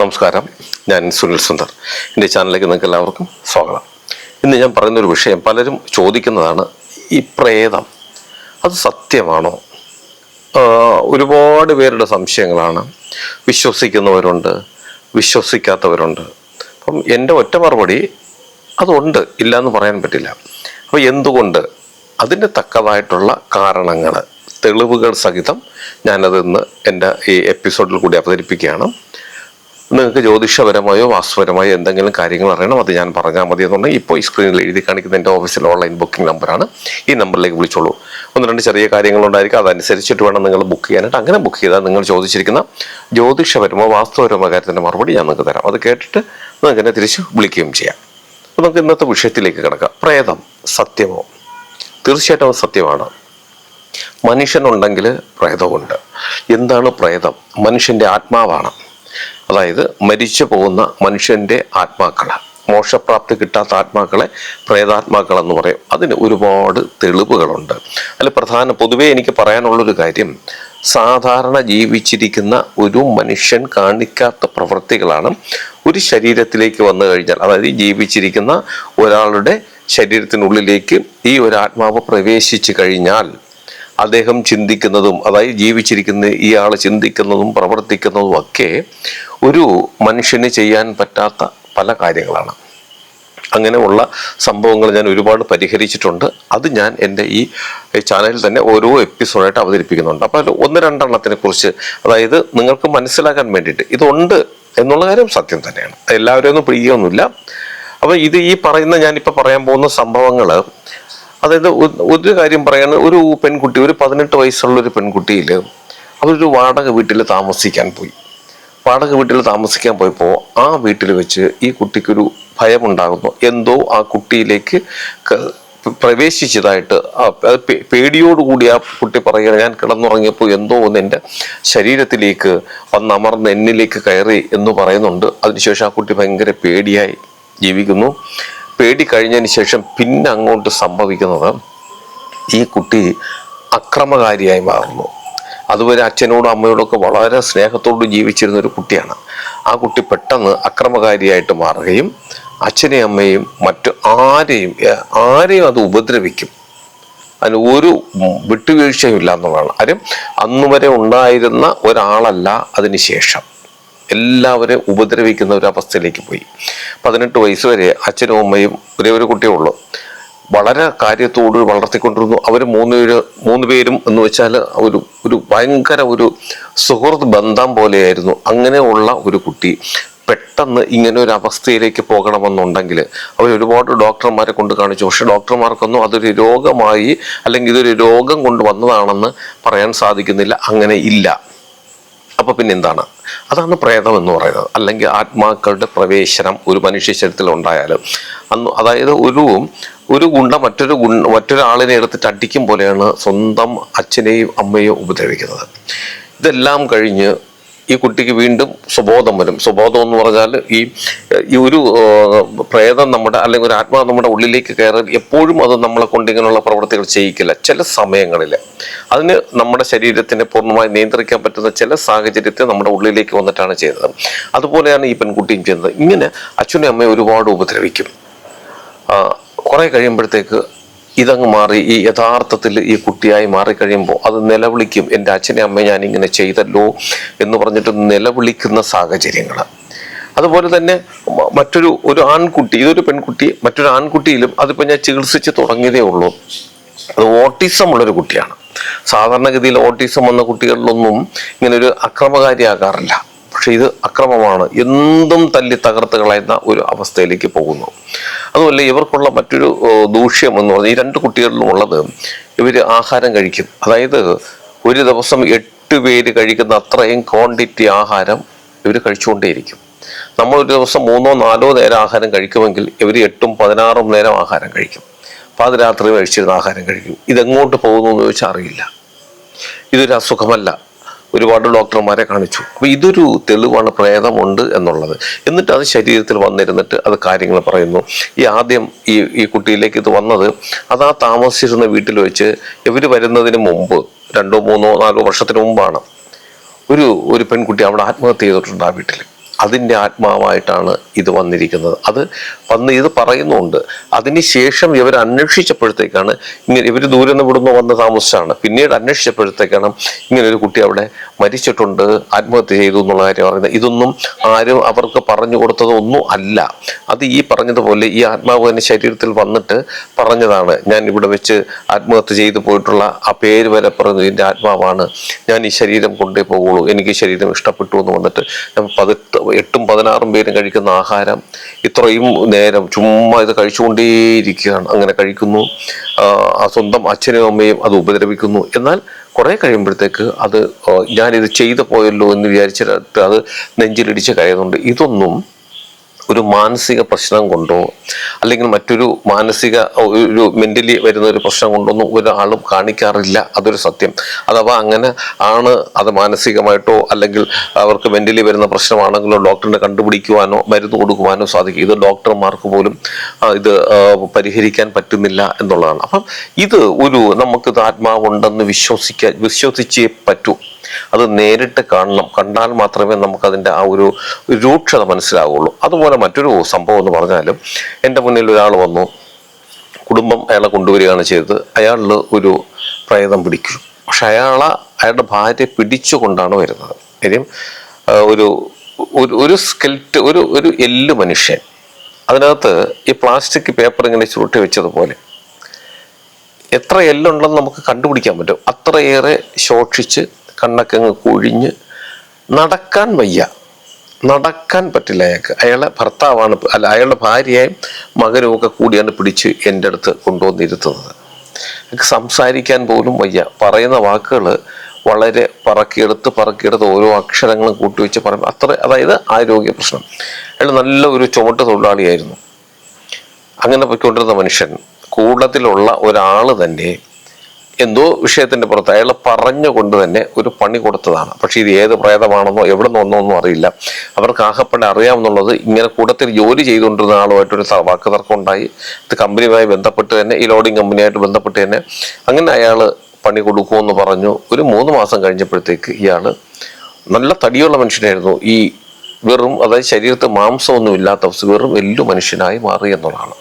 നമസ്കാരം. ഞാൻ സുനിൽ സുന്ദർ. എന്റെ ചാനലിലേക്ക് നിങ്ങൾക്ക് എല്ലാവർക്കും സ്വാഗതം. ഇന്ന് ഞാൻ പറയുന്നൊരു വിഷയം പലരും ചോദിക്കുന്നതാണ് ഈ പ്രേതം അത് സത്യമാണോ? ഒരുപാട് പേരുടെ സംശയങ്ങളാണ്. വിശ്വസിക്കുന്നവരുണ്ട് വിശ്വസിക്കാത്തവരുണ്ട്. അപ്പം എന്റെ ഒറ്റ മറുപടി അതുണ്ട് ഇല്ല എന്ന് പറയാൻ പറ്റില്ല. അപ്പോൾ എന്തുകൊണ്ട്? അതിന്റെ തക്കതായിട്ടുള്ള കാരണങ്ങൾ തെളിവുകൾ സഹിതം ഞാനത് ഇന്ന് എന്റെ ഈ എപ്പിസോഡിൽ കൂടി അവതരിപ്പിക്കുകയാണ്. നിങ്ങൾക്ക് ജ്യോതിഷപരമായോ വാസ്തുപരമായോ എന്തെങ്കിലും കാര്യങ്ങൾ അറിയണം അത് ഞാൻ പറഞ്ഞാൽ മതി എന്നുണ്ടെങ്കിൽ ഇപ്പോൾ ഈ സ്ക്രീനിൽ എഴുതി കാണിക്കുന്ന എന്റെ ഓഫീസിൽ ഓൺലൈൻ ബുക്കിംഗ് നമ്പറാണ് ഈ നമ്പറിലേക്ക് വിളിച്ചോളൂ. ഒന്ന് രണ്ട് ചെറിയ കാര്യങ്ങളുണ്ടായിരിക്കും. അതനുസരിച്ചിട്ട് വേണം നിങ്ങൾ ബുക്ക് ചെയ്യാനായിട്ട്. അങ്ങനെ ബുക്ക് ചെയ്താൽ നിങ്ങൾ ചോദിച്ചിരിക്കുന്ന ജ്യോതിഷപരമോ വാസ്തുപരമോ കാര്യത്തിന്റെ മറുപടി ഞാൻ നിങ്ങൾക്ക് തരാം. അത് കേട്ടിട്ട് നിങ്ങൾക്ക് എന്നെ തിരിച്ച് വിളിക്കുകയും ചെയ്യാം. അപ്പോൾ നമുക്ക് ഇന്നത്തെ വിഷയത്തിലേക്ക് കിടക്കാം. പ്രേതം സത്യമോ? തീർച്ചയായിട്ടും സത്യമാണ്. മനുഷ്യനുണ്ടെങ്കിൽ പ്രേതമുണ്ട്. എന്താണ് പ്രേതം? മനുഷ്യന്റെ ആത്മാവാണ്. അതായത് മരിച്ചു പോകുന്ന മനുഷ്യന്റെ ആത്മാക്കൾ മോക്ഷപ്രാപ്തി കിട്ടാത്ത ആത്മാക്കളെ പ്രേതാത്മാക്കൾ എന്ന് പറയും. അതിന് ഒരുപാട് തെളിവുകളുണ്ട്. അതിൽ പ്രധാന പൊതുവേ എനിക്ക് പറയാനുള്ളൊരു കാര്യം സാധാരണ ജീവിച്ചിരിക്കുന്ന ഒരു മനുഷ്യൻ കാണിക്കാത്ത പ്രവൃത്തികളാണ് ഒരു ശരീരത്തിലേക്ക് വന്നു കഴിഞ്ഞാൽ അതായത് ജീവിച്ചിരിക്കുന്ന ഒരാളുടെ ശരീരത്തിനുള്ളിലേക്ക് ഈ ഒരു ആത്മാവ് പ്രവേശിച്ചു കഴിഞ്ഞാൽ അദ്ദേഹം ചിന്തിക്കുന്നതും അതായത് ജീവിച്ചിരിക്കുന്ന ഇയാൾ ചിന്തിക്കുന്നതും പ്രവർത്തിക്കുന്നതും ഒക്കെ ഒരു മനുഷ്യന് ചെയ്യാൻ പറ്റാത്ത പല കാര്യങ്ങളാണ്. അങ്ങനെയുള്ള സംഭവങ്ങൾ ഞാൻ ഒരുപാട് പരിഹരിച്ചിട്ടുണ്ട്. അത് ഞാൻ എന്റെ ഈ ചാനലിൽ തന്നെ ഓരോ എപ്പിസോഡായിട്ട് അവതരിപ്പിക്കുന്നുണ്ട്. അപ്പോൾ അതിൽ ഒന്ന് രണ്ടെണ്ണത്തിനെ കുറിച്ച് അതായത് നിങ്ങൾക്ക് മനസ്സിലാക്കാൻ വേണ്ടിയിട്ട് ഇതുണ്ട് എന്നുള്ള കാര്യം സത്യം തന്നെയാണ്. എല്ലാവരും ഒന്നും പ്രിയൊന്നുമില്ല. അപ്പോൾ ഇത് ഈ പറയുന്ന ഞാനിപ്പോൾ പറയാൻ പോകുന്ന സംഭവങ്ങൾ അതായത് ഒരു കാര്യം പറയാണ് ഒരു പെൺകുട്ടി ഒരു പതിനെട്ട് വയസ്സുള്ള ഒരു പെൺകുട്ടിയിൽ അവരൊരു വാടക വീട്ടിൽ താമസിക്കാൻ പോയി. വാടക വീട്ടിൽ താമസിക്കാൻ പോയപ്പോൾ ആ വീട്ടിൽ വെച്ച് ഈ കുട്ടിക്കൊരു ഭയമുണ്ടാകുന്നു. എന്തോ ആ കുട്ടിയിലേക്ക് പ്രവേശിച്ചതായിട്ട് പേടിയോടുകൂടി ആ കുട്ടി പറയുക ഞാൻ കിടന്നുറങ്ങിയപ്പോൾ എന്തോ ഒന്ന് എന്റെ ശരീരത്തിലേക്ക് വന്നമർന്ന് എന്നിലേക്ക് കയറി എന്ന് പറയുന്നുണ്ട്. അതിനുശേഷം ആ കുട്ടി ഭയങ്കര പേടിയായി ജീവിക്കുന്നു. പേടി കഴിഞ്ഞതിന് ശേഷം പിന്നെ അങ്ങോട്ട് സംഭവിക്കുന്നത് ഈ കുട്ടി അക്രമകാരിയായി മാറുന്നു. അതുവരെ അച്ഛനോടും അമ്മയോടൊക്കെ വളരെ സ്നേഹത്തോട് ജീവിച്ചിരുന്ന ഒരു കുട്ടിയാണ്. ആ കുട്ടി പെട്ടെന്ന് അക്രമകാരിയായിട്ട് മാറുകയും അച്ഛനെയും അമ്മയും മറ്റു ആരെയും ആരെയും അത് ഉപദ്രവിക്കും. അതിന് ഒരു വിട്ടുവീഴ്ചയും ഇല്ല എന്നുള്ളതാണ് ആരും അന്ന് വരെ ഉണ്ടായിരുന്ന ഒരാളല്ല അതിന് ശേഷം. എല്ലാവരെയും ഉപദ്രവിക്കുന്ന ഒരു അവസ്ഥയിലേക്ക് പോയി. പതിനെട്ട് വയസ്സ് വരെ അച്ഛനും അമ്മയും ഒരേ ഒരു കുട്ടിയേ ഉള്ളൂ. വളരെ കാര്യത്തോട് വളർത്തിക്കൊണ്ടിരുന്നു. അവർ മൂന്ന് പേര് മൂന്ന് പേരും എന്ന് വെച്ചാൽ ഒരു ഒരു ഭയങ്കര ഒരു സുഹൃത്ത് ബന്ധം പോലെയായിരുന്നു. അങ്ങനെയുള്ള ഒരു കുട്ടി പെട്ടെന്ന് ഇങ്ങനെ ഒരു അവസ്ഥയിലേക്ക് പോകണമെന്നുണ്ടെങ്കിൽ അവർ ഒരുപാട് ഡോക്ടർമാരെ കൊണ്ട് കാണിച്ചു. പക്ഷെ ഡോക്ടർമാർക്കൊന്നും അതൊരു രോഗമായി അല്ലെങ്കിൽ ഇതൊരു രോഗം കൊണ്ട് വന്നതാണെന്ന് പറയാൻ സാധിക്കുന്നില്ല. അങ്ങനെ ഇല്ല. അപ്പൊ പിന്നെ എന്താണ്? അതാണ് പ്രേതം എന്ന് പറയുന്നത്. അല്ലെങ്കിൽ ആത്മാക്കളുടെ പ്രവേശനം ഒരു മനുഷ്യ ശരീരത്തിൽ ഉണ്ടായാലും. അന്ന് അതായത് ഒരു ഒരു ഗുണ്ട മറ്റൊരു ഗുണ്ട മറ്റൊരാളിനെ എടുത്തിട്ട് അടിക്കും പോലെയാണ് സ്വന്തം അച്ഛനെയും അമ്മയെയും ഉപദ്രവിക്കുന്നത്. ഇതെല്ലാം കഴിഞ്ഞ് ഈ കുട്ടിക്ക് വീണ്ടും സുബോധം വരും. സുബോധം എന്ന് പറഞ്ഞാൽ ഈ ഈ ഒരു പ്രേതം നമ്മുടെ അല്ലെങ്കിൽ ഒരു ആത്മാവ് നമ്മുടെ ഉള്ളിലേക്ക് കയറി എപ്പോഴും അത് നമ്മളെ കൊണ്ട് ഇങ്ങനെയുള്ള പ്രവൃത്തികൾ ചെയ്യിക്കില്ല. ചില സമയങ്ങളിൽ അതിന് നമ്മുടെ ശരീരത്തിനെ പൂർണമായി നിയന്ത്രിക്കാൻ പറ്റുന്ന ചില സാഹചര്യത്തെ നമ്മുടെ ഉള്ളിലേക്ക് വന്നിട്ടാണ് ചെയ്തത് അതുപോലെയാണ് ഈ പെൺകുട്ടിയും ചെയ്യുന്നത്. ഇങ്ങനെ അച്ഛനും അമ്മയും ഒരുപാട് ഉപദ്രവിക്കും. കുറെ കഴിയുമ്പോഴത്തേക്ക് ഇതങ്ങ് മാറി. ഈ യഥാർത്ഥത്തിൽ ഈ കുട്ടിയായി മാറിക്കഴിയുമ്പോൾ അത് നിലവിളിക്കും. എന്റെ അച്ഛനെ അമ്മയെ ഞാൻ ഇങ്ങനെ ചെയ്തല്ലോ എന്ന് പറഞ്ഞിട്ട് നിലവിളിക്കുന്ന സാഹചര്യങ്ങൾ അതുപോലെ തന്നെ മറ്റൊരു ഒരു ആൺകുട്ടി ഇതൊരു പെൺകുട്ടി മറ്റൊരു ആൺകുട്ടിയിലും അതിപ്പോൾ ഞാൻ ചികിത്സിച്ച് തുടങ്ങിയതേ ഉള്ളൂ. അത് ഓട്ടിസം ഉള്ളൊരു കുട്ടിയാണ്. സാധാരണഗതിയിൽ ഓട്ടിസം വന്ന കുട്ടികളിലൊന്നും ഇങ്ങനെ ഒരു അക്രമകാരിയാകാറില്ല. പക്ഷെ ഇത് അക്രമമാണ്. എന്തും തല്ലി തകർത്ത് കളയുന്ന ഒരു അവസ്ഥയിലേക്ക് പോകുന്നു. അതുമല്ല ഇവർക്കുള്ള മറ്റൊരു ദൂഷ്യം എന്ന് പറഞ്ഞാൽ ഈ രണ്ട് കുട്ടികളിലും ഉള്ളത് ഇവർ ആഹാരം കഴിക്കും. അതായത് ഒരു ദിവസം എട്ട് പേര് കഴിക്കുന്ന അത്രയും ക്വാണ്ടിറ്റി ആഹാരം ഇവർ കഴിച്ചുകൊണ്ടേയിരിക്കും. നമ്മൾ ഒരു ദിവസം മൂന്നോ നാലോ നേരം ആഹാരം കഴിക്കുമെങ്കിൽ ഇവർ എട്ടും പതിനാറും നേരം ആഹാരം കഴിക്കും. പാതിരാത്രി കഴിച്ചിരുന്ന ആഹാരം കഴിക്കും. ഇതെങ്ങോട്ട് പോകുന്നു എന്ന് ചോദിച്ചാൽ അറിയില്ല. ഇതൊരു അസുഖമല്ല. ഒരുപാട് ഡോക്ടർമാരെ കാണിച്ചു. അപ്പൊ ഇതൊരു തെളിവാണ് പ്രേതമുണ്ട് എന്നുള്ളത്. എന്നിട്ട് അത് ശരീരത്തിൽ വന്നിരുന്നിട്ട് അത് കാര്യങ്ങൾ പറയുന്നു. ഈ ആദ്യം ഈ ഈ കുട്ടിയിലേക്ക് ഇത് വന്നത് അത് ആ താമസിച്ചിരുന്ന വീട്ടിൽ വെച്ച് ഇവർ വരുന്നതിന് മുമ്പ് രണ്ടോ മൂന്നോ നാലോ വർഷത്തിന് മുമ്പാണ്. ഒരു ഒരു പെൺകുട്ടി അവിടെ ആത്മഹത്യ ചെയ്തിട്ടുണ്ട് ആ വീട്ടിൽ അതിന്റെ ആത്മാവായിട്ടാണ് ഇത് വന്നിരിക്കുന്നത്. അത് വന്ന് ഇത് പറയുന്നുണ്ട്. അതിനുശേഷം ഇവർ അന്വേഷിച്ചപ്പോഴത്തേക്കാണ് ഇങ്ങനെ ഇവർ ദൂരെ നിന്ന് ഇവിടുന്ന് വന്ന് താമസിച്ചാണ്. പിന്നീട് അന്വേഷിച്ചപ്പോഴത്തേക്കാണ് ഇങ്ങനെ ഒരു കുട്ടി അവിടെ മരിച്ചിട്ടുണ്ട് ആത്മഹത്യ ചെയ്തു എന്നുള്ള കാര്യം പറയുന്നത് ഇതൊന്നും ആരും അവർക്ക് പറഞ്ഞു കൊടുത്തതൊന്നും അല്ല. അത് ഈ പറഞ്ഞതുപോലെ ഈ ആത്മാവ് തന്നെ ശരീരത്തിൽ വന്നിട്ട് പറഞ്ഞതാണ് ഞാൻ ഇവിടെ വെച്ച് ആത്മഹത്യ ചെയ്തു പോയിട്ടുള്ള ആ പേര് വരെ പറഞ്ഞു എന്റെ ആത്മാവാണ്. ഞാൻ ഈ ശരീരം കൊണ്ടേ പോകുള്ളൂ എനിക്ക് ശരീരം ഇഷ്ടപ്പെട്ടു എന്ന് വന്നിട്ട് ഞാൻ പതിട്ട് എട്ടും പതിനാറും പേരും കഴിക്കുന്ന ആഹാരം ഇത്രയും നേരം ചുമ്മാ ഇത് കഴിച്ചുകൊണ്ടേയിരിക്കുകയാണ്. അങ്ങനെ കഴിക്കുന്നു. സ്വന്തം അച്ഛനും അമ്മയും അത് ഉപദ്രവിക്കുന്നു. എന്നാൽ കുറെ കഴിയുമ്പോഴത്തേക്ക് അത് ഞാനിത് ചെയ്തു പോയല്ലോ എന്ന് വിചാരിച്ചിട്ട് അത് നെഞ്ചിലിടിച്ച് കഴിയുന്നുണ്ട് ഇതൊന്നും ഒരു മാനസിക പ്രശ്നം കൊണ്ടോ അല്ലെങ്കിൽ മറ്റൊരു മാനസിക ഒരു മെന്റലി വരുന്ന ഒരു പ്രശ്നം കൊണ്ടൊന്നും ഒരാളും കാണിക്കാറില്ല. അതൊരു സത്യം. അഥവാ അങ്ങനെ ആണ് അത് മാനസികമായിട്ടോ അല്ലെങ്കിൽ അവർക്ക് മെന്റലി വരുന്ന പ്രശ്നമാണെങ്കിലോ ഡോക്ടറിനെ കണ്ടുപിടിക്കുവാനോ മരുന്ന് കൊടുക്കുവാനോ സാധിക്കും. ഇത് ഡോക്ടർമാർക്ക് പോലും ഇത് പരിഹരിക്കാൻ പറ്റുന്നില്ല എന്നുള്ളതാണ്. അപ്പം ഇത് ഒരു നമുക്കിത് ആത്മാവുണ്ടെന്ന് വിശ്വസിക്കാൻ വിശ്വസിച്ചേ പറ്റൂ. അത് നേരിട്ട് കാണണം. കണ്ടാൽ മാത്രമേ നമുക്കതിന്റെ ആ ഒരു രൂക്ഷത മനസ്സിലാവുള്ളൂ. അതുപോലെ മറ്റൊരു സംഭവം എന്ന് പറഞ്ഞാലും എന്റെ മുന്നിൽ ഒരാൾ വന്നു. കുടുംബം അയാളെ കൊണ്ടുവരികയാണ് ചെയ്തത്. അയാളിൽ ഒരു പ്രേതം പിടിക്കും. പക്ഷെ അയാളെ അയാളുടെ ഭാര്യ പിടിച്ചുകൊണ്ടാണ് വരുന്നത്. കാര്യം ഒരു ഒരു സ്കെൽറ്റ് ഒരു ഒരു എല്ല് മനുഷ്യൻ. അതിനകത്ത് ഈ പ്ലാസ്റ്റിക് പേപ്പർ ഇങ്ങനെ ചുരുട്ടി വെച്ചതുപോലെ എത്ര എല്ലുണ്ടെന്ന് നമുക്ക് കണ്ടുപിടിക്കാൻ പറ്റും. അത്രയേറെ ശോഷിച്ച് കണ്ണൊക്കെ അങ്ങ് കുഴിഞ്ഞ് നടക്കാൻ വയ്യ. നടക്കാൻ പറ്റില്ല അയാൾക്ക്. അയാളെ ഭർത്താവാണ് അല്ല അയാളുടെ ഭാര്യയും മകനും ഒക്കെ കൂടിയാണ് പിടിച്ച് എന്റെ അടുത്ത് കൊണ്ടുവന്നിരുത്തുന്നത്. സംസാരിക്കാൻ പോലും വയ്യ. പറയുന്ന വാക്കുകൾ വളരെ പറക്കിയെടുത്ത് പറക്കിയെടുത്ത് ഓരോ അക്ഷരങ്ങളും കൂട്ടിവെച്ച് പറയും അത്ര അതായത് ആരോഗ്യ പ്രശ്നം. അയാൾ നല്ല ഒരു ചുമട്ട് തൊഴിലാളിയായിരുന്നു. അങ്ങനെ പോയിക്കൊണ്ടിരുന്ന മനുഷ്യൻ കൂടത്തിലുള്ള ഒരാൾ തന്നെ എന്തോ വിഷയത്തിന്റെ പുറത്ത് അയാൾ പറഞ്ഞുകൊണ്ട് തന്നെ ഒരു പണി കൊടുത്തതാണ്. പക്ഷെ ഇത് ഏത് പ്രേതമാണെന്നോ എവിടെ നിന്നൊന്നോ ഒന്നും അറിയില്ല. അവർക്ക് ആകെപ്പാടെ അറിയാമെന്നുള്ളത് ഇങ്ങനെ കൂട്ടത്തിൽ ജോലി ചെയ്തുകൊണ്ടിരുന്ന ആളുമായിട്ടൊരു വാക്ക് തർക്കം ഉണ്ടായി ഇത് കമ്പനിയുമായി ബന്ധപ്പെട്ട് തന്നെ ഈ ലോഡിംഗ് കമ്പനിയായിട്ട് ബന്ധപ്പെട്ട് തന്നെ അങ്ങനെ അയാൾ പണി കൊടുക്കുമെന്ന് പറഞ്ഞു. ഒരു മൂന്ന് മാസം കഴിഞ്ഞപ്പോഴത്തേക്ക് ഇയാൾ നല്ല തടിയുള്ള മനുഷ്യനായിരുന്നു. ഈ വെറും അതായത് ശരീരത്തിൽ മാംസമൊന്നും ഇല്ലാത്ത വെറും എല്ലു മനുഷ്യനായി മാറി എന്നുള്ളതാണ്.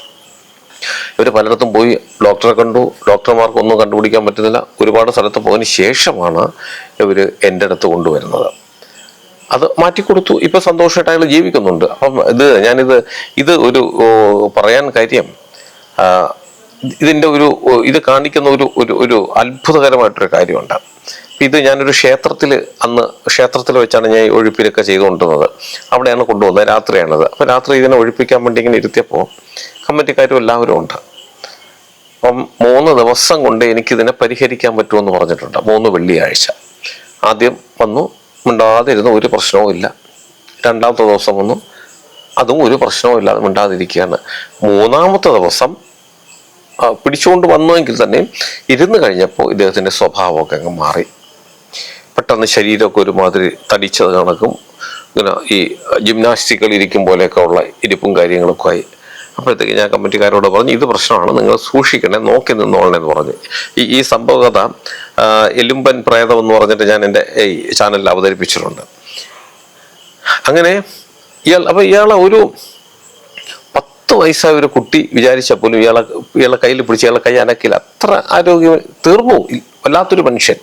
ഇവർ പലയിടത്തും പോയി ഡോക്ടറെ കണ്ടു. ഡോക്ടർമാർക്ക് ഒന്നും കണ്ടുപിടിക്കാൻ പറ്റുന്നില്ല. ഒരുപാട് സ്ഥലത്ത് പോയതിന് ശേഷമാണ് ഇവർ എന്റെ അടുത്ത് കൊണ്ടുവരുന്നത്. അത് മാറ്റിക്കൊടുത്തു ഇപ്പം സന്തോഷമായിട്ട് അയാൾ ജീവിക്കുന്നുണ്ട്. അപ്പം ഇത് ഞാനിത് ഇത് ഒരു പറയാൻ കാര്യം ഇതിന്റെ ഒരു ഇത് കാണിക്കുന്ന ഒരു ഒരു ഒരു അത്ഭുതകരമായിട്ടൊരു കാര്യമുണ്ട്. ഇത് ഞാനൊരു ക്ഷേത്രത്തിൽ അന്ന് ക്ഷേത്രത്തിൽ വെച്ചാണ് ഞാൻ ഈ ഒഴിപ്പിലൊക്കെ ചെയ്തുകൊണ്ടിരുന്നത്. അവിടെയാണ് കൊണ്ടുവന്നത്. രാത്രിയാണത്. അപ്പോൾ രാത്രി ഇതിനെ ഒഴിപ്പിക്കാൻ വേണ്ടി ഇങ്ങനെ ഇരുത്തിയപ്പോൾ കമ്മിറ്റിക്കാരും എല്ലാവരും ഉണ്ട്. അപ്പം മൂന്ന് ദിവസം കൊണ്ട് എനിക്കിതിനെ പരിഹരിക്കാൻ പറ്റുമെന്ന് പറഞ്ഞിട്ടുണ്ട്. മൂന്ന് വെള്ളിയാഴ്ച. ആദ്യം വന്നു മിണ്ടാതിരുന്നു ഒരു പ്രശ്നവും ഇല്ല. രണ്ടാമത്തെ ദിവസം വന്നു അതും ഒരു പ്രശ്നവും ഇല്ലാതെ മിണ്ടാതിരിക്കുകയാണ്. മൂന്നാമത്തെ ദിവസം പിടിച്ചുകൊണ്ട് വന്നുവെങ്കിൽ തന്നെയും ഇരുന്ന് കഴിഞ്ഞപ്പോൾ ഇദ്ദേഹത്തിന്റെ സ്വഭാവമൊക്കെ അങ്ങ് മാറി. പെട്ടെന്ന് ശരീരമൊക്കെ ഒരുമാതിരി തടിച്ചത് കണക്കും ഇങ്ങനെ ഈ ജിംനാസ്റ്റിക്കൽ ഇരിക്കും പോലെയൊക്കെ ഉള്ള ഇരിപ്പും കാര്യങ്ങളൊക്കെ ആയി. അപ്പോഴത്തേക്ക് ഞാൻ കമ്മിറ്റിക്കാരോട് പറഞ്ഞു ഇത് പ്രശ്നമാണ് നിങ്ങൾ സൂക്ഷിക്കണേ നോക്കി നിന്നോളണം എന്ന് പറഞ്ഞു. ഈ ഈ സംഭവകഥ എലുമ്പൻ പ്രേതം എന്ന് പറഞ്ഞിട്ട് ഞാൻ എന്റെ ഈ ചാനലിൽ അവതരിപ്പിച്ചിട്ടുണ്ട്. അങ്ങനെ ഇയാൾ അപ്പോൾ ഇയാളെ ഒരു പത്ത് വയസ്സായ ഒരു കുട്ടി വിചാരിച്ച പോലും ഇയാളെ ഇയാളെ കയ്യിൽ പിടിച്ച് ഇയാളെ കൈ അനക്കില്ല. അത്ര ആരോഗ്യം തീർന്നു വല്ലാത്തൊരു മനുഷ്യൻ.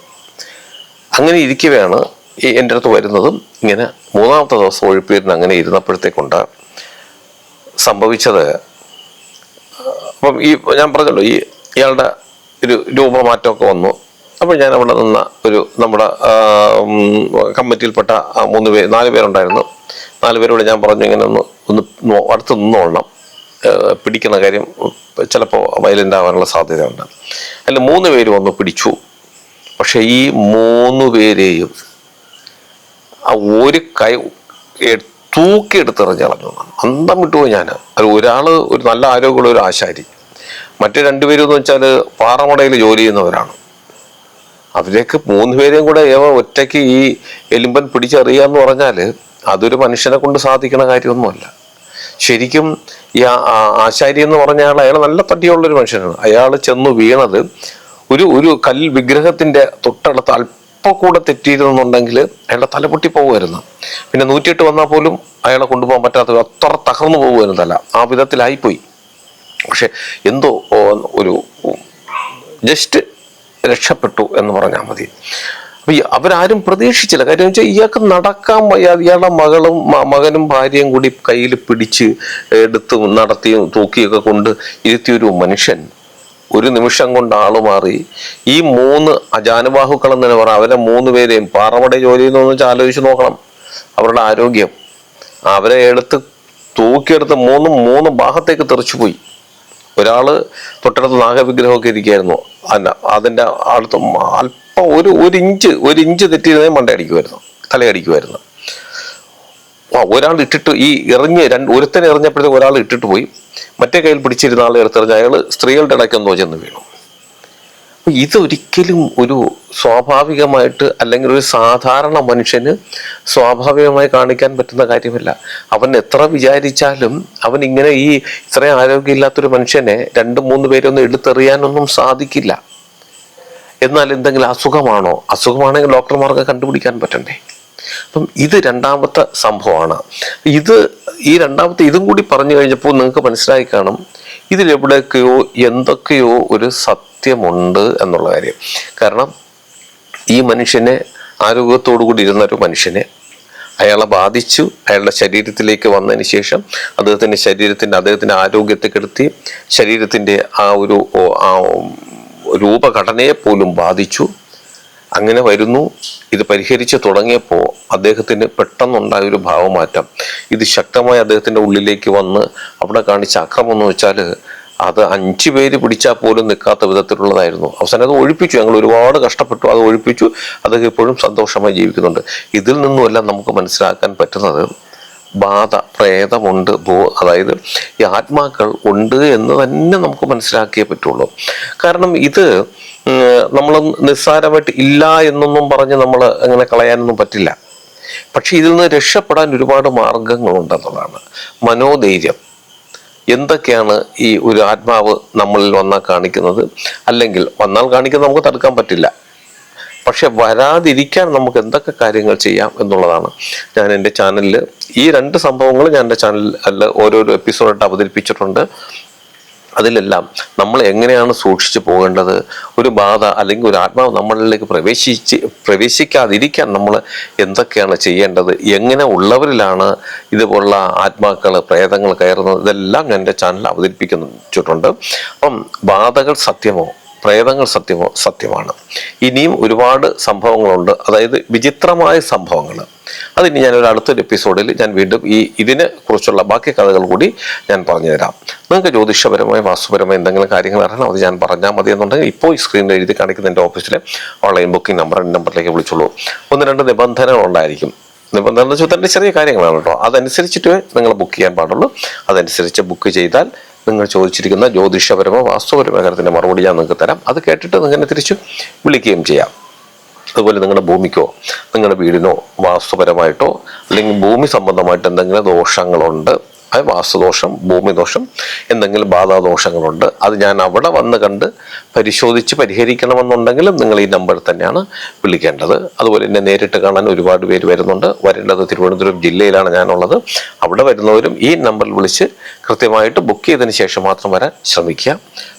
അങ്ങനെ ഇരിക്കവെയാണ് ഈ എന്റെ അടുത്ത് വരുന്നതും ഇങ്ങനെ മൂന്നാമത്തെ ദിവസം ഒഴിപ്പിരുന്ന് അങ്ങനെ ഇരുന്നപ്പോഴത്തേക്കൊണ്ട് സംഭവിച്ചത്. അപ്പം ഈ ഞാൻ പറഞ്ഞല്ലോ ഈ ഇയാളുടെ ഒരു രൂപമാറ്റമൊക്കെ വന്നു. അപ്പോൾ ഞാൻ അവിടെ നിന്ന ഒരു നമ്മുടെ കമ്മിറ്റിയിൽപ്പെട്ട മൂന്ന് പേര് നാല് പേരുണ്ടായിരുന്നു. നാല് പേരോട് ഞാൻ പറഞ്ഞു ഇങ്ങനെ ഒന്ന് ഒന്ന് അടുത്ത് നിന്നോളണം. പിടിക്കുന്ന കാര്യം ചിലപ്പോൾ വയലന്റ് ആവാനുള്ള സാധ്യതയുണ്ട്. അതിൽ മൂന്ന് പേര് വന്ന് പിടിച്ചു. പക്ഷേ ഈ മൂന്ന് പേരെയും ഒരു കൈ തൂക്കിയെടുത്തെറിഞ്ഞ് കളഞ്ഞു അന്തം വിട്ടുപോയി ഞാൻ അത് ഒരാൾ ഒരു നല്ല ആരോഗ്യമുള്ള ഒരു ആശാരി. മറ്റു രണ്ടുപേരും എന്ന് വെച്ചാൽ പാറമടയിൽ ജോലി ചെയ്യുന്നവരാണ്. അവരേക്ക് മൂന്ന് പേരെയും കൂടെ ഏവ ഒറ്റയ്ക്ക് ഈ എലുമ്പൻ പിടിച്ചെറിയാന്ന് പറഞ്ഞാൽ അതൊരു മനുഷ്യനെ കൊണ്ട് സാധിക്കുന്ന കാര്യമൊന്നുമല്ല. ശരിക്കും ഈ ആശാരി എന്ന് പറഞ്ഞാൽ അയാൾ നല്ല തട്ടിയുള്ളൊരു മനുഷ്യനാണ്. അയാൾ ചെന്ന് വീണത് ഒരു ഒരു കൽ വിഗ്രഹത്തിന്റെ തൊട്ടടുത്ത് അല്പ കൂടെ തെറ്റിയിരുന്നുണ്ടെങ്കിൽ അയാളുടെ തലപൊട്ടി പോകുമായിരുന്നു പിന്നെ നൂറ്റിയെട്ട് വന്നാൽ പോലും അയാളെ കൊണ്ടുപോകാൻ പറ്റാത്ത അത്ര തകർന്നു പോകുമായിരുന്നു തല. ആ വിധത്തിലായിപ്പോയി. പക്ഷെ എന്തോ ഒരു ജസ്റ്റ് രക്ഷപ്പെട്ടു എന്ന് പറഞ്ഞാൽ മതി. അപ്പൊ അവരാരും പ്രതീക്ഷിച്ചില്ല. കാര്യം വെച്ചാൽ ഇയാൾക്ക് നടക്കാൻ വയ്യാതെ ഇയാളുടെ മകളും മകനും ഭാര്യയും കൂടി കയ്യിൽ പിടിച്ച് എടുത്ത് നടത്തിയും തൂക്കിയൊക്കെ കൊണ്ട് ഇരുത്തിയൊരു മനുഷ്യൻ ഒരു നിമിഷം കൊണ്ട് ആൾ മാറി. ഈ മൂന്ന് അജാനുബാഹുക്കൾ എന്ന് തന്നെ പറയാം. അവരെ മൂന്ന് പേരെയും പാറമട ജോലി എന്ന് വെച്ചാൽ ആലോചിച്ച് നോക്കണം. അവരുടെ ആരോഗ്യം. അവരെ എടുത്ത് തൂക്കിയെടുത്ത് മൂന്നും മൂന്ന് ഭാഗത്തേക്ക് തെറിച്ചുപോയി ഒരാൾ തൊട്ടടുത്ത് നാഗവിഗ്രഹമൊക്കെ ഇരിക്കുകയായിരുന്നു. അല്ല അതിന്റെ അടുത്ത് അല്പം ഒരു ഒരു ഇഞ്ച് ഒരു ഇഞ്ച് തെറ്റിയിരുന്നേ മണ്ടയടിക്കുമായിരുന്നു തലയടിക്കുമായിരുന്നു ഒരാൾ ഇട്ടിട്ട് ഈ എറിഞ്ഞ് രണ്ട് ഒരുത്തനെ എറിഞ്ഞപ്പോഴത്തേക്ക് ഒരാൾ ഇട്ടിട്ട് പോയി. മറ്റേ കയ്യിൽ പിടിച്ചിരുന്ന ആളെ എടുത്തെറിഞ്ഞ് അയാൾ സ്ത്രീകളുടെ ഇടയ്ക്കെന്തോ ചെന്ന് വീണു. ഇതൊരിക്കലും ഒരു സ്വാഭാവികമായിട്ട് അല്ലെങ്കിൽ ഒരു സാധാരണ മനുഷ്യന് സ്വാഭാവികമായി കാണിക്കാൻ പറ്റുന്ന കാര്യമല്ല. അവൻ എത്ര വിചാരിച്ചാലും അവൻ ഇങ്ങനെ ഈ ഇത്രയും ആരോഗ്യമില്ലാത്തൊരു മനുഷ്യനെ രണ്ട് മൂന്ന് പേരൊന്നും എടുത്തെറിയാനൊന്നും സാധിക്കില്ല. എന്നാൽ എന്തെങ്കിലും അസുഖമാണോ? അസുഖമാണെങ്കിൽ ഡോക്ടർമാർക്ക് കണ്ടുപിടിക്കാൻ പറ്റണ്ടേ? അപ്പം ഇത് രണ്ടാമത്തെ സംഭവമാണ്. ഇത് ഈ രണ്ടാമത്തെ ഇതും കൂടി പറഞ്ഞു കഴിഞ്ഞപ്പോൾ നിങ്ങൾക്ക് മനസ്സിലായി കാണും ഇതിലെവിടെയൊക്കെയോ എന്തൊക്കെയോ ഒരു സത്യമുണ്ട് എന്നുള്ള കാര്യം. കാരണം ഈ മനുഷ്യനെ ആരോഗ്യത്തോടു കൂടി ഇരുന്ന ഒരു മനുഷ്യനെ അയാളെ ബാധിച്ചു അയാളുടെ ശരീരത്തിലേക്ക് വന്നതിന് ശേഷം അദ്ദേഹത്തിന്റെ ശരീരത്തിന്റെ അദ്ദേഹത്തിന്റെ ആരോഗ്യത്തെ കെടുത്തി ശരീരത്തിന്റെ ആ ഒരു രൂപഘടനയെ പോലും ബാധിച്ചു. അങ്ങനെ വരുന്നു. ഇത് പരിഹരിച്ച് തുടങ്ങിയപ്പോൾ അദ്ദേഹത്തിന് പെട്ടെന്നുണ്ടായ ഒരു ഭാവമാറ്റം. ഇത് ശക്തമായി അദ്ദേഹത്തിന്റെ ഉള്ളിലേക്ക് വന്ന് അവിടെ കാണിച്ച അക്രമം എന്ന് വെച്ചാൽ അത് അഞ്ചു പേര് പിടിച്ചാൽ പോലും നിൽക്കാത്ത വിധത്തിലുള്ളതായിരുന്നു. അവസാനം അത് ഒഴിപ്പിച്ചു. ഞങ്ങൾ ഒരുപാട് കഷ്ടപ്പെട്ടു. അത് ഒഴിപ്പിച്ചു. അദ്ദേഹം ഇപ്പോഴും സന്തോഷമായി ജീവിക്കുന്നുണ്ട്. ഇതിൽ നിന്നുമെല്ലാം നമുക്ക് മനസ്സിലാക്കാൻ പറ്റുന്നത് ബാധ പ്രേതമുണ്ട് ഭൂ അതായത് ഈ ആത്മാക്കൾ ഉണ്ട് എന്ന് തന്നെ നമുക്ക് മനസ്സിലാക്കിയേ പറ്റുള്ളൂ. കാരണം ഇത് നമ്മൾ നിസ്സാരമായിട്ട് ഇല്ല എന്നൊന്നും പറഞ്ഞ് നമ്മൾ അങ്ങനെ കളയാനൊന്നും പറ്റില്ല. പക്ഷെ ഇതിൽ നിന്ന് രക്ഷപ്പെടാൻ ഒരുപാട് മാർഗങ്ങളുണ്ടെന്നതാണ് മനോധൈര്യം. എന്തൊക്കെയാണ് ഈ ഒരു ആത്മാവ് നമ്മളിൽ വന്നാൽ കാണിക്കുന്നത്? അല്ലെങ്കിൽ വന്നാൽ കാണിക്കുന്നത് നമുക്ക് തടുക്കാൻ പറ്റില്ല. പക്ഷെ വരാതിരിക്കാൻ നമുക്ക് എന്തൊക്കെ കാര്യങ്ങൾ ചെയ്യാം എന്നുള്ളതാണ് ഞാൻ എന്റെ ചാനലിൽ ഈ രണ്ട് സംഭവങ്ങൾ ഞാൻ എന്റെ ചാനലിൽ ഓരോരോ എപ്പിസോഡായിട്ട് അവതരിപ്പിച്ചിട്ടുണ്ട്. അതിലെല്ലാം നമ്മൾ എങ്ങനെയാണ് സൂക്ഷിച്ചു പോകേണ്ടത്? ഒരു ബാധ അല്ലെങ്കിൽ ഒരു ആത്മാവ് നമ്മളിലേക്ക് പ്രവേശിച്ച് പ്രവേശിക്കാതിരിക്കാൻ നമ്മൾ എന്തൊക്കെയാണ് ചെയ്യേണ്ടത്? എങ്ങനെ ഉള്ളവരിലാണ് ഇതുപോലുള്ള ആത്മാക്കൾ പ്രേതങ്ങൾ കയറുന്നത്? ഇതെല്ലാം ഞാൻ എന്റെ ചാനൽ അവതരിപ്പിക്കുന്നുണ്ട്. അപ്പം ബാധകൾ സത്യമോ? പ്രേതങ്ങൾ സത്യമോ സത്യമാണ്. ഇനിയും ഒരുപാട് സംഭവങ്ങളുണ്ട്. അതായത് വിചിത്രമായ സംഭവങ്ങൾ അതിനി ഞാൻ ഒരു അടുത്തൊരു എപ്പിസോഡിൽ ഞാൻ വീണ്ടും ഈ ഇതിനെ കുറിച്ചുള്ള ബാക്കി കഥകൾ കൂടി ഞാൻ പറഞ്ഞു തരാം നിങ്ങൾക്ക് ജ്യോതിഷപരമായ വാസ്തുപരമായ എന്തെങ്കിലും കാര്യങ്ങൾ അറിയണം അത് ഞാൻ പറഞ്ഞാൽ മതി എന്നുണ്ടെങ്കിൽ ഇപ്പോൾ ഈ സ്ക്രീനിൽ എഴുതി കാണിക്കുന്ന എന്റെ ഓഫീസിലെ ഓൺലൈൻ ബുക്കിംഗ് നമ്പർ നമ്പറിലേക്ക് വിളിച്ചോളൂ. ഒന്ന് രണ്ട് നിബന്ധനകൾ ഉണ്ടായിരിക്കും. നിബന്ധന വെച്ചാൽ ചെറിയ കാര്യങ്ങളാണ് കേട്ടോ. അതനുസരിച്ചിട്ട് നിങ്ങൾ ബുക്ക് ചെയ്യാൻ പാടുള്ളൂ. അതനുസരിച്ച് ബുക്ക് ചെയ്താൽ നിങ്ങൾ ചോദിച്ചിരിക്കുന്ന ജ്യോതിഷപരമോ വാസ്തുപരമോ കാര്യത്തിന്റെ മറുപടി ഞാൻ നിങ്ങൾക്ക് തരാം. അത് കേട്ടിട്ട് നിങ്ങനെ തിരിച്ച് വിളിക്കുകയും ചെയ്യാം. അതുപോലെ നിങ്ങളുടെ ഭൂമിക്കോ നിങ്ങളുടെ വീടിനോ വാസ്തുപരമായിട്ടോ അല്ലെങ്കിൽ ഭൂമി സംബന്ധമായിട്ട് എന്തെങ്കിലും ദോഷങ്ങളുണ്ട് അത് വാസ്തുദോഷം ഭൂമിദോഷം എന്തെങ്കിലും ബാധാദോഷങ്ങളുണ്ട്. അത് ഞാൻ അവിടെ വന്ന് കണ്ട് പരിശോധിച്ച് പരിഹരിക്കണമെന്നുണ്ടെങ്കിലും നിങ്ങൾ ഈ നമ്പറിൽ തന്നെയാണ് വിളിക്കേണ്ടത്. അതുപോലെ തന്നെ നേരിട്ട് കാണാൻ ഒരുപാട് പേര് വരുന്നുണ്ട്. വരേണ്ടത് തിരുവനന്തപുരം ജില്ലയിലാണ് ഞാനുള്ളത്. അവിടെ വരുന്നവരും ഈ നമ്പറിൽ വിളിച്ച് കൃത്യമായിട്ട് ബുക്ക് ചെയ്തതിന് ശേഷം മാത്രം വരാൻ ശ്രമിക്കുക.